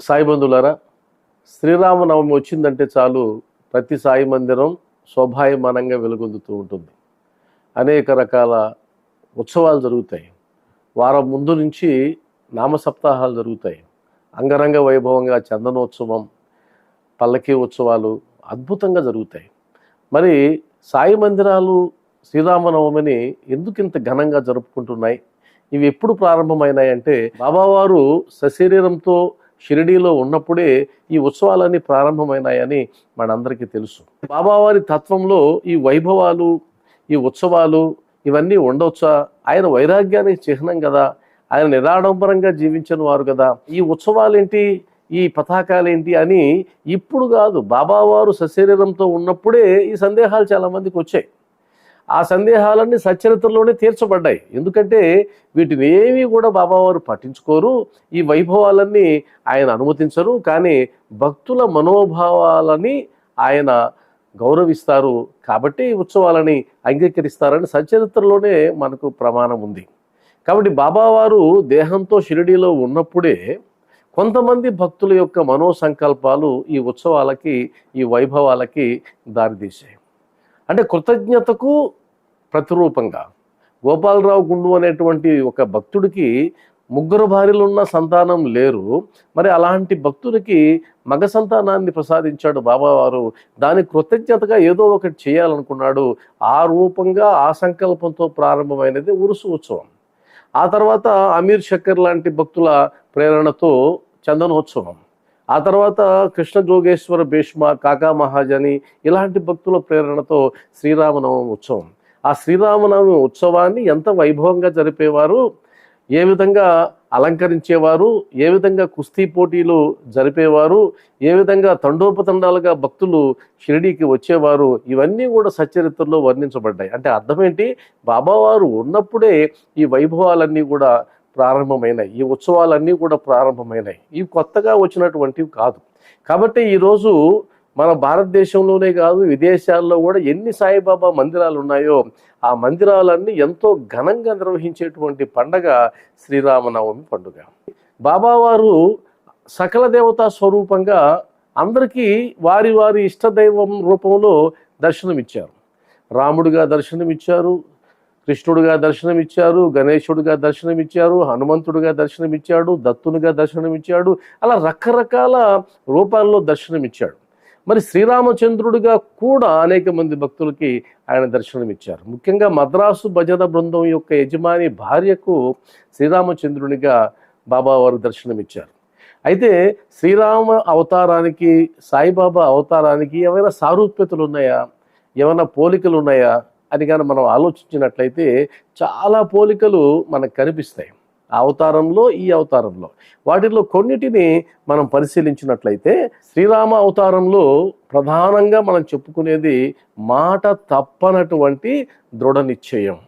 సాయి బంధువులారా శ్రీరామనవమి వచ్చిందంటే చాలు ప్రతి సాయి మందిరం శోభాయమానంగా వెలుగొందుతూ ఉంటుంది. అనేక రకాల ఉత్సవాలు జరుగుతాయి. వారం ముందు నుంచి నామ సప్తాహాలు జరుగుతాయి. అంగరంగ వైభవంగా చందనోత్సవం పల్లకీ ఉత్సవాలు అద్భుతంగా జరుగుతాయి. మరి సాయి మందిరాలు శ్రీరామనవమిని ఎందుకు ఇంత ఘనంగా జరుపుకుంటున్నాయి? ఇవి ఎప్పుడు ప్రారంభమైనాయంటే బాబావారు సశరీరంతో షిరిడీలో ఉన్నప్పుడే ఈ ఉత్సవాలన్నీ ప్రారంభమైనాయని మనందరికీ తెలుసు. బాబావారి తత్వంలో ఈ వైభవాలు ఈ ఉత్సవాలు ఇవన్నీ ఉండవచ్చా ఆయన వైరాగ్యానికి చిహ్నం కదా ఆయన నిరాడంబరంగా జీవించిన వారు కదా ఈ ఉత్సవాలేంటి? ఈ పతాకాలేంటి? అని ఇప్పుడు కాదు బాబావారు సశరీరంతో ఉన్నప్పుడే ఈ సందేహాలు చాలామందికి వచ్చాయి. ఆ సందేహాలన్నీ సచరిత్రలోనే తీర్చబడ్డాయి. ఎందుకంటే వీటిని ఏమీ కూడా బాబావారు పట్టించుకోరు. ఈ వైభవాలన్నీ ఆయన అనుమతించరు. కానీ భక్తుల మనోభావాలని ఆయన గౌరవిస్తారు. కాబట్టి ఈ ఉత్సవాలని అంగీకరిస్తారని సచరిత్రలోనే మనకు ప్రమాణం ఉంది. కాబట్టి బాబావారు దేహంతో షిరిడీలో ఉన్నప్పుడే కొంతమంది భక్తుల యొక్క మనోసంకల్పాలు ఈ ఉత్సవాలకి ఈ వైభవాలకి దారితీశాయి. అంటే కృతజ్ఞతకు ప్రతిరూపంగా. గోపాలరావు గుండు అనేటువంటి ఒక భక్తుడికి ముగ్గురు భార్యలు ఉన్న సంతానం లేరు. మరి అలాంటి భక్తుడికి మగ సంతానాన్ని ప్రసాదించాడు బాబావారు. దాని కృతజ్ఞతగా ఏదో ఒకటి చేయాలనుకున్నాడు. ఆ రూపంగా ఆ సంకల్పంతో ప్రారంభమైనది ఉరుసు ఉత్సవం. ఆ తర్వాత అమీర్ షక్కర్ లాంటి భక్తుల ప్రేరణతో చందనోత్సవం. ఆ తర్వాత కృష్ణ జోగేశ్వర భీష్మ కాకా మహాజని ఇలాంటి భక్తుల ప్రేరణతో శ్రీరామనవం ఉత్సవం. ఆ శ్రీరామనవమి ఉత్సవాన్ని ఎంత వైభవంగా జరిపేవారు ఏ విధంగా అలంకరించేవారు ఏ విధంగా కుస్తీ పోటీలు జరిపేవారు ఏ విధంగా తండోపతండాలుగా భక్తులు షిరిడీకి వచ్చేవారు ఇవన్నీ కూడా సచరిత్రలో వర్ణించబడ్డాయి. అంటే అర్థం ఏంటి బాబావారు ఉన్నప్పుడే ఈ వైభవాలన్నీ కూడా ప్రారంభమైనాయి. ఈ ఉత్సవాలన్నీ కూడా ప్రారంభమైనాయి. ఇవి కొత్తగా వచ్చినటువంటివి కాదు. కాబట్టి ఈరోజు మన భారతదేశంలోనే కాదు విదేశాల్లో కూడా ఎన్ని సాయిబాబా మందిరాలు ఉన్నాయో ఆ మందిరాలన్నీ ఎంతో ఘనంగా నిర్వహించేటువంటి పండగ శ్రీరామనవమి పండుగ. బాబావారు సకల దేవతా స్వరూపంగా అందరికీ వారి వారి ఇష్టదైవం రూపంలో దర్శనమిచ్చారు. రాముడిగా దర్శనమిచ్చారు కృష్ణుడిగా దర్శనమిచ్చారు గణేశుడిగా దర్శనమిచ్చారు హనుమంతుడిగా దర్శనమిచ్చాడు దత్తునిగా దర్శనమిచ్చాడు అలా రకరకాల రూపాల్లో దర్శనమిచ్చాడు. మరి శ్రీరామచంద్రుడిగా కూడా అనేక మంది భక్తులకి ఆయన దర్శనమిచ్చారు. ముఖ్యంగా మద్రాసు భజన బృందం యొక్క యజమాని భార్యకు శ్రీరామచంద్రునిగా బాబావారు దర్శనమిచ్చారు. అయితే శ్రీరామ అవతారానికి సాయిబాబా అవతారానికి ఏమైనా సారూప్యతలు ఉన్నాయా ఏమైనా పోలికలు ఉన్నాయా అని కానీ మనం ఆలోచించినట్లయితే చాలా పోలికలు మనకు కనిపిస్తాయి. అవతారంలో ఈ అవతారంలో. వాటిలో కొన్నిటిని మనం పరిశీలించినట్లయితే శ్రీరామ అవతారంలో ప్రధానంగా మనం చెప్పుకునేది మాట తప్పనటువంటి దృఢ నిశ్చయం.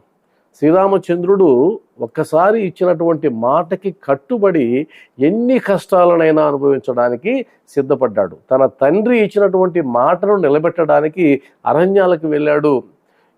శ్రీరామచంద్రుడు ఒక్కసారి ఇచ్చినటువంటి మాటకి కట్టుబడి ఎన్ని కష్టాలనైనా అనుభవించడానికి సిద్ధపడ్డాడు. తన తండ్రి ఇచ్చినటువంటి మాటను నిలబెట్టడానికి అరణ్యాలకు వెళ్ళాడు.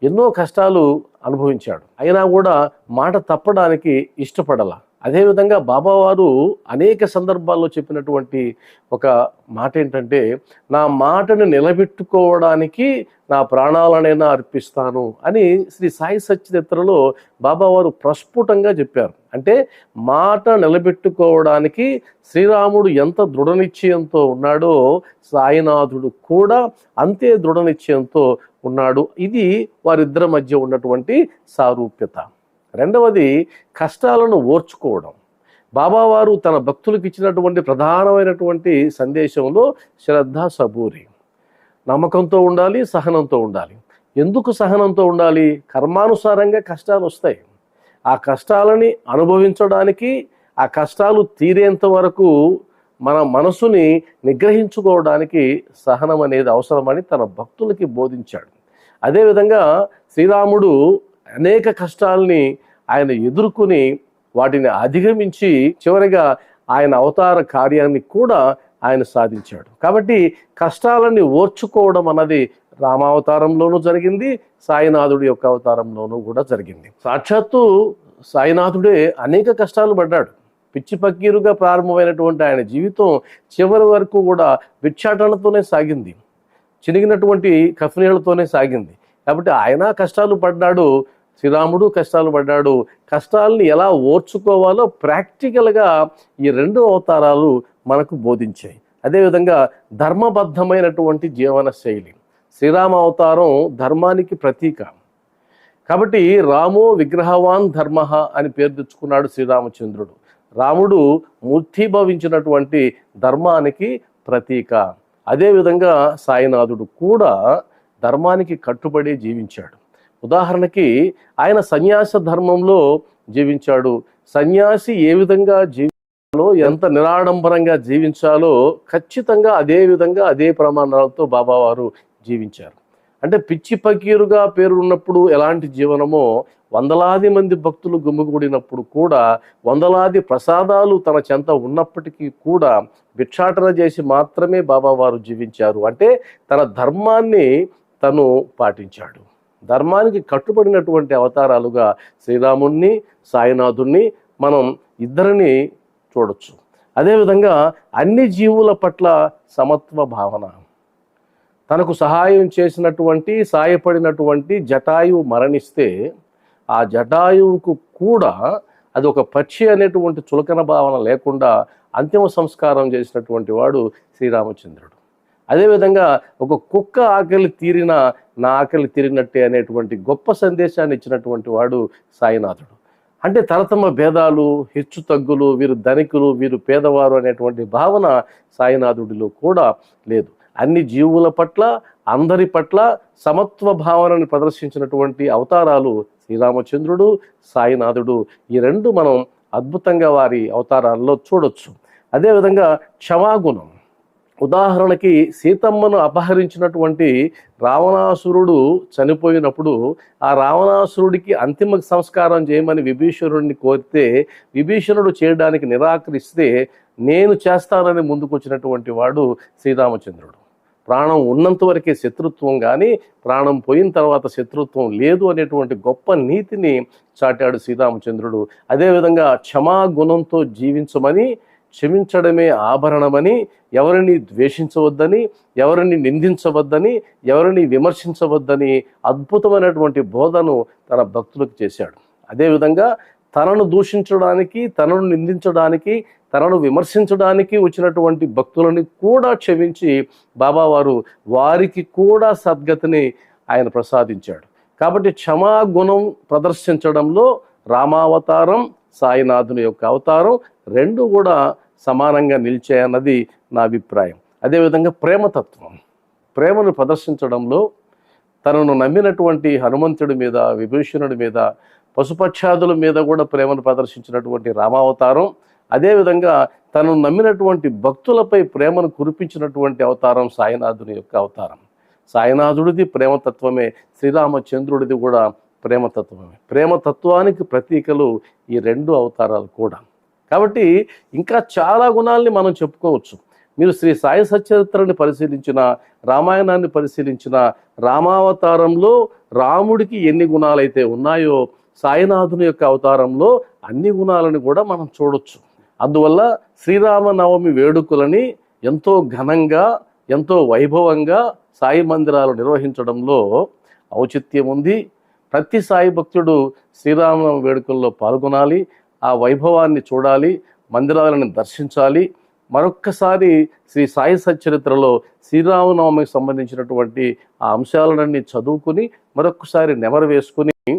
ఎన్నో కష్టాలు అనుభవించాడు. అయినా కూడా మాట తప్పడానికి ఇష్టపడల. అదేవిధంగా బాబావారు అనేక సందర్భాల్లో చెప్పినటువంటి ఒక మాట ఏంటంటే నా మాటను నిలబెట్టుకోవడానికి నా ప్రాణాలనైనా అర్పిస్తాను అని శ్రీ సాయి సచ్చిత్రలో బాబావారు ప్రస్ఫుటంగా చెప్పారు. అంటే మాట నిలబెట్టుకోవడానికి శ్రీరాముడు ఎంత దృఢనిశ్చయంతో ఉన్నాడో సాయినాథుడు కూడా అంతే దృఢనిశ్చయంతో ఉన్నాడు. ఇది వారిద్దరి మధ్య ఉన్నటువంటి సారూప్యత. రెండవది కష్టాలను ఓర్చుకోవడం. బాబావారు తన భక్తులకు ఇచ్చినటువంటి ప్రధానమైనటువంటి సందేశంలో శ్రద్ధ సబూరి. నమ్మకంతో ఉండాలి సహనంతో ఉండాలి. ఎందుకు సహనంతో ఉండాలి? కర్మానుసారంగా కష్టాలు వస్తాయి. ఆ కష్టాలని అనుభవించడానికి ఆ కష్టాలు తీరేంత వరకు మన మనసుని నిగ్రహించుకోవడానికి సహనం అనేది అవసరమని తన భక్తులకి బోధించాడు. అదేవిధంగా శ్రీరాముడు అనేక కష్టాలని ఆయన ఎదుర్కొని వాటిని అధిగమించి చివరిగా ఆయన అవతార కార్యాన్ని కూడా ఆయన సాధించాడు. కాబట్టి కష్టాలని ఓర్చుకోవడం అన్నది రామావతారంలోనూ జరిగింది సాయినాథుడి యొక్క అవతారంలోనూ కూడా జరిగింది. సాక్షాత్తు సాయినాథుడే అనేక కష్టాలు పడ్డాడు. పిచ్చి పక్కీరుగా ప్రారంభమైనటువంటి ఆయన జీవితం చివరి వరకు కూడా భిక్షాటనతోనే సాగింది. చినిగినటువంటి కఫనీళ్ళతోనే సాగింది. కాబట్టి ఆయన కష్టాలు పడ్డాడు శ్రీరాముడు కష్టాలు పడ్డాడు. కష్టాలని ఎలా ఓర్చుకోవాలో ప్రాక్టికల్గా ఈ రెండు అవతారాలు మనకు బోధించాయి. అదేవిధంగా ధర్మబద్ధమైనటువంటి జీవన శైలి. శ్రీరామ అవతారం ధర్మానికి ప్రతీక. కాబట్టి రామో విగ్రహవాన్ ధర్మ అని పేరు తెచ్చుకున్నాడు శ్రీరామచంద్రుడు. రాముడు మూర్తిభవించినటువంటి ధర్మానికి ప్రతీక. అదేవిధంగా సాయినాథుడు కూడా ధర్మానికి కట్టుబడి జీవించాడు. ఉదాహరణకి ఆయన సన్యాస ధర్మంలో జీవించాడు. సన్యాసి ఏ విధంగా జీవించాలో ఎంత నిరాడంబరంగా జీవించాలో ఖచ్చితంగా అదే విధంగా అదే ప్రమాణాలతో బాబావారు జీవించారు. అంటే పిచ్చి పకీరుగా పేరు ఉన్నప్పుడు ఎలాంటి జీవనమో వందలాది మంది భక్తులు గుమ్మిగూడినప్పుడు కూడా వందలాది ప్రసాదాలు తన చెంత ఉన్నప్పటికీ కూడా భిక్షాటన చేసి మాత్రమే బాబావారు జీవించారు. అంటే తన ధర్మాన్ని తను పాటించాడు. ధర్మానికి కట్టుబడినటువంటి అవతారాలుగా శ్రీరాముణ్ణి సాయినాథుణ్ణి మనం ఇద్దరిని చూడొచ్చు. అదేవిధంగా అన్ని జీవుల పట్ల సమత్వ భావన. తనకు సహాయం చేసినటువంటి సాయపడినటువంటి జటాయువు మరణిస్తే ఆ జటాయువుకు కూడా అది ఒక పక్షి అనేటువంటి చులకన భావన లేకుండా అంతిమ సంస్కారం చేసినటువంటి వాడు శ్రీరామచంద్రుడు. అదేవిధంగా ఒక కుక్క ఆకలి తీరిన నా ఆకలి తీరినట్టే అనేటువంటి గొప్ప సందేశాన్ని ఇచ్చినటువంటి వాడు సాయినాథుడు. అంటే తరతమ భేదాలు హెచ్చు తగ్గులు వీరు ధనికులు వీరు పేదవారు అనేటువంటి భావన సాయినాథుడిలో కూడా లేదు. అన్ని జీవుల పట్ల అందరి పట్ల సమత్వ భావనని ప్రదర్శించినటువంటి అవతారాలు శ్రీరామచంద్రుడు సాయినాథుడు. ఈ రెండు మనం అద్భుతంగా వారి అవతారాల్లో చూడొచ్చు. అదేవిధంగా క్షమాగుణం. ఉదాహరణకి సీతమ్మను అపహరించినటువంటి రావణాసురుడు చనిపోయినప్పుడు ఆ రావణాసురుడికి అంతిమ సంస్కారం చేయమని విభీషణుడిని కోరితే విభీషణుడు చేయడానికి నిరాకరిస్తే నేను చేస్తానని ముందుకొచ్చినటువంటి వాడు శ్రీరామచంద్రుడు. ప్రాణం ఉన్నంత వరకే శత్రుత్వం కానీ ప్రాణం పోయిన తర్వాత శత్రుత్వం లేదు అనేటువంటి గొప్ప నీతిని చాటాడు శ్రీరామచంద్రుడు. అదేవిధంగా క్షమాగుణంతో జీవించమని క్షమించడమే ఆభరణమని ఎవరిని ద్వేషించవద్దని ఎవరిని నిందించవద్దని ఎవరిని విమర్శించవద్దని అద్భుతమైనటువంటి బోధను తన భక్తులకు చేశాడు. అదేవిధంగా తనను దూషించడానికి తనను నిందించడానికి తనను విమర్శించడానికి వచ్చినటువంటి భక్తులని కూడా క్షమించి బాబావారు వారికి కూడా సద్గతిని ఆయన ప్రసాదించాడు. కాబట్టి క్షమాగుణం ప్రదర్శించడంలో రామావతారం సాయినాథుని యొక్క అవతారం రెండు కూడా సమానంగా నిలిచాయన్నది నా అభిప్రాయం. అదేవిధంగా ప్రేమతత్వం. ప్రేమను ప్రదర్శించడంలో తనను నమ్మినటువంటి హనుమంతుడి మీద విభీషణుడి మీద పశుపక్షాదుల మీద కూడా ప్రేమను ప్రదర్శించినటువంటి రామావతారం అదేవిధంగా తను నమ్మినటువంటి భక్తులపై ప్రేమను కురిపించినటువంటి అవతారం సాయినాథుని యొక్క అవతారం. సాయినాథుడిది ప్రేమతత్వమే శ్రీరామచంద్రుడిది కూడా ప్రేమతత్వమే. ప్రేమతత్వానికి ప్రతీకలు ఈ రెండు అవతారాలు కూడా. కాబట్టి ఇంకా చాలా గుణాల్ని మనం చెప్పుకోవచ్చు. మీరు శ్రీ సాయి సచరిత్రని పరిశీలించిన రామాయణాన్ని పరిశీలించిన రామావతారంలో రాముడికి ఎన్ని గుణాలైతే ఉన్నాయో సాయినాథుని యొక్క అవతారంలో అన్ని గుణాలను కూడా మనం చూడొచ్చు. అందువల్ల శ్రీరామనవమి వేడుకలని ఎంతో ఘనంగా ఎంతో వైభవంగా సాయి మందిరాలు నిర్వహించడంలో ఔచిత్యం ఉంది ప్రతి సాయి భక్తుడు శ్రీరామనవమి వేడుకల్లో పాల్గొనాలి ఆ వైభవాన్ని చూడాలి మందిరాలను దర్శించాలి. మరొక్కసారి శ్రీ సాయి సచరిత్రలో శ్రీరామనవమికి సంబంధించినటువంటి ఆ అంశాలన్నీ చదువుకుని మరొక్కసారి నెమరు వేసుకుని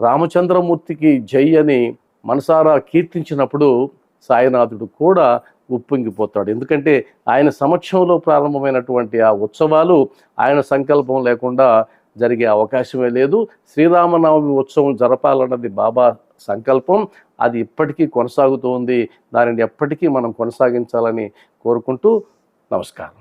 రామచంద్రమూర్తికి జై అని మనసారా కీర్తించినప్పుడు సాయినాథుడు కూడా ఉప్పొంగిపోతాడు. ఎందుకంటే ఆయన సమక్షంలో ప్రారంభమైనటువంటి ఆ ఉత్సవాలు ఆయన సంకల్పం లేకుండా జరిగే అవకాశమే లేదు. శ్రీరామనవమి ఉత్సవం జరపాలన్నది బాబా సంకల్పం. అది ఇప్పటికీ కొనసాగుతూ ఉంది. దానిని ఎప్పటికీ మనం కొనసాగించాలని కోరుకుంటూ నమస్కారం.